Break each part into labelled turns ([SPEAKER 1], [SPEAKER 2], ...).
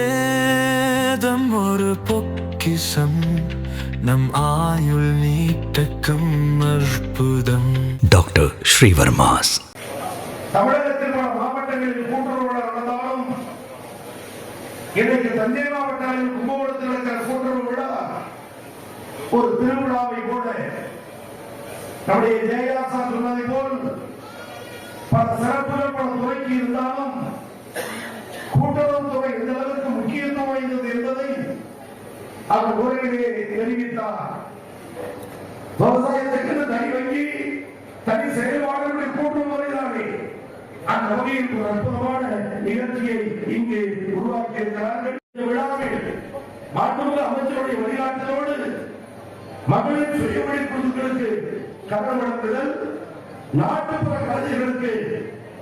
[SPEAKER 1] ஆயுர்வேதம் ஒரு பொக்கிசம் நம் ஆயுள் நீட்டக்கும் அற்புதம்.
[SPEAKER 2] டாக்டர் ஸ்ரீவர்மாஸ்.
[SPEAKER 3] தமிழகத்தில் பல மாவட்டங்களில் கூட்டுறவு நடந்தாலும் இன்றைக்கு தஞ்சை மாவட்டத்தில் கும்பகோணத்தில் இருக்கிற கூட்டுறவு விழா ஒரு திருவிழாவை போல நம்முடைய ஜெயராசா சொன்னதை போல் பல சிறப்புகள் பல உரையிலே தெரிவித்தார் விவசாயத்துக்கு தனி வங்கி தனி செயல்பாடுகளுடைய கூட்டு முறைதானே அந்த வகையில் ஒரு அற்புதமான நிகழ்ச்சியை இங்கு உருவாக்கி இருக்கிறார்கள் இந்த விழாவில் மாண்புமிகு அமைச்சருடைய வழிகாட்டுதலோடு மகளிர் சுய குழுக்களுக்கு கடன் வழங்குதல் நாட்டுப்புற கலைஞர்களுக்கு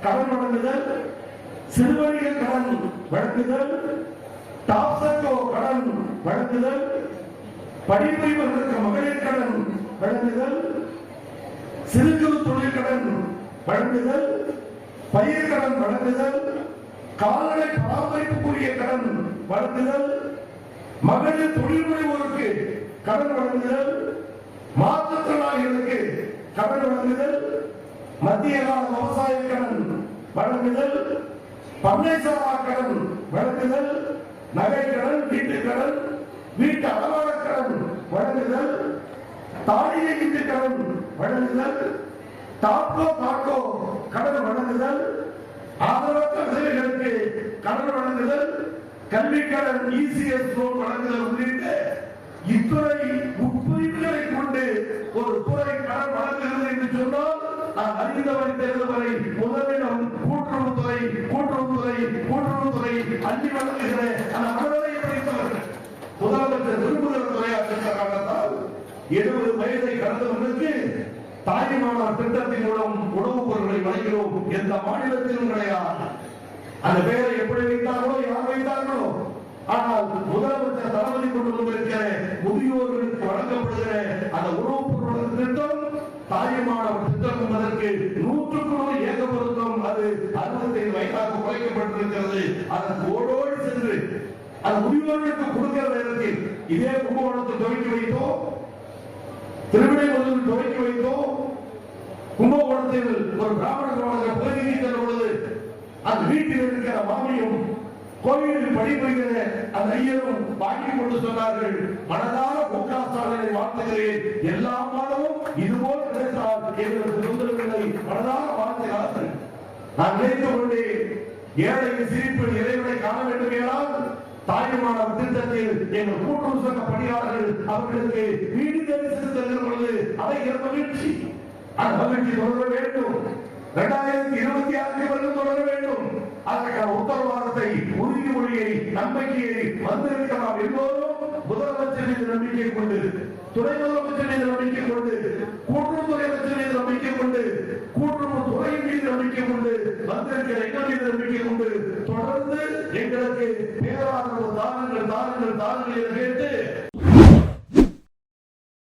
[SPEAKER 3] கடன் வழங்குதல் சிறுவணிக கடன் வழங்குதல் டாப்சக்கோ கடன் வழங்குதல் படிப்புரிவர்களுக்கு மகளிர் கடன் வழங்குதல் சிறு குறு தொழில் கடன் வழங்குதல் பயிர் கடன் வழங்குதல் கால்நடை பராமரிப்புக்குரிய கடன் வழங்குதல் மகளிர் தொழில் முனைவோருக்கு கடன் வழங்குதல் மாற்றுத்திறனாளிகளுக்கு கடன் வழங்குதல் மத்திய கால விவசாய கடன் வழங்குதல் பண்ணைசாரா கடன் வழங்குதல் நகை கடன் வீட்டு கடன் வீட்டு அலவார கடன் வழங்குதல் தாடியை இட்டு கடன் வழங்குதல் தாக்கோ தாக்கோ கடன் வழங்குதல் ஆதரவற்ற விதவைகளுக்கு கடன் வழங்குதல் கல்வி கடன் இசிஎஸ் லோன் வழங்குதல் உள்ளிட்ட இத்துறை உட்பிரிவுகளை கொண்டு ஒரு துறை கடன் வழங்குகிறது என்று சொன்னால் நான் அறிந்தவரை தெரிந்தவரை முதலிடம் கூட்டுறவுத்துறை கூட்டுறவுத்துறை கூட்டுறவுத்துறை அள்ளி வழங்குகிற அந்த மனதை எழுபது வயதை கடந்தவர்களுக்கு தாய்மானவர் திட்டத்தின் மூலம் உணவுப் பொருட்களை வழங்கினோம் எந்த மாநிலத்திலும் கிடையாது அந்த பெயரை எப்படி வைத்தார்களோ யார் வைத்தார்களோ? ஆனால் முதலமைச்சர் தளபதி கொண்டு வந்திருக்கிற முதியோர்களுக்கு வழங்கப்படுகிற அந்த உணவுப் பொருட்கள் திட்டம் தாயமான திட்டம் என்பதற்கு நூற்றுக்கு நூறு ஏக பொருத்தம் அது அறுபத்தைந்து வயதாக குறைக்கப்பட்டிருக்கிறது. அதன் ஓடோடு சென்று அது முதியோர்களுக்கு கொடுக்கிற நேரத்தில் இதே கும்பகோணத்தை துவக்கி வைத்தோம். திருவிடைமருதூர் துவக்கி வைத்தோம். கும்பகோணத்தில் ஒரு பிராமண சமாஜம் பிரதிநிதி சென்ற பொழுது அந்த வீட்டில் இருக்கிற மாமியும் கோயிலில் பணிபுரிகிற அந்த ஐயரும் வாங்கி கொண்டு சொன்னார்கள் மனதார முக்காசாலை வாழ்த்துகிறேன். எல்லா மாதமும் இதுபோல் கிடைத்தால் எங்களுக்கு தொந்தரவில்லை. மனதார வாழ்த்துகிறார்கள் நான் நினைத்து கொண்டேன் ஏழையின் சிரிப்பில் இறைவனை காண வேண்டுமேனால் தாய்மான திட்டத்தில் எங்கள் கூட்டுறவு சங்க பணியாளர்கள் அவர்களுக்கு வீடு தேடி சென்று தருகிற பொழுது அவைகிற மகிழ்ச்சி. அந்த மகிழ்ச்சி தொடர வேண்டும். இரண்டாயிரத்தி இருபத்தி ஆறு வருடம் தொடர வேண்டும். அதற்கான உத்தரவாதத்தை உறுதிமொழியை நம்பிக்கையை வந்திருக்க நாம் எல்லோரும் முதலமைச்சர் மீது நம்பிக்கை கொண்டு துணை முதலமைச்சர் மீது நம்பிக்கை கொண்டு கூட்டுறவு எங்களுக்கு பேராதரவு தாருங்கள் தாருங்கள் தாருங்கள் என கேட்டு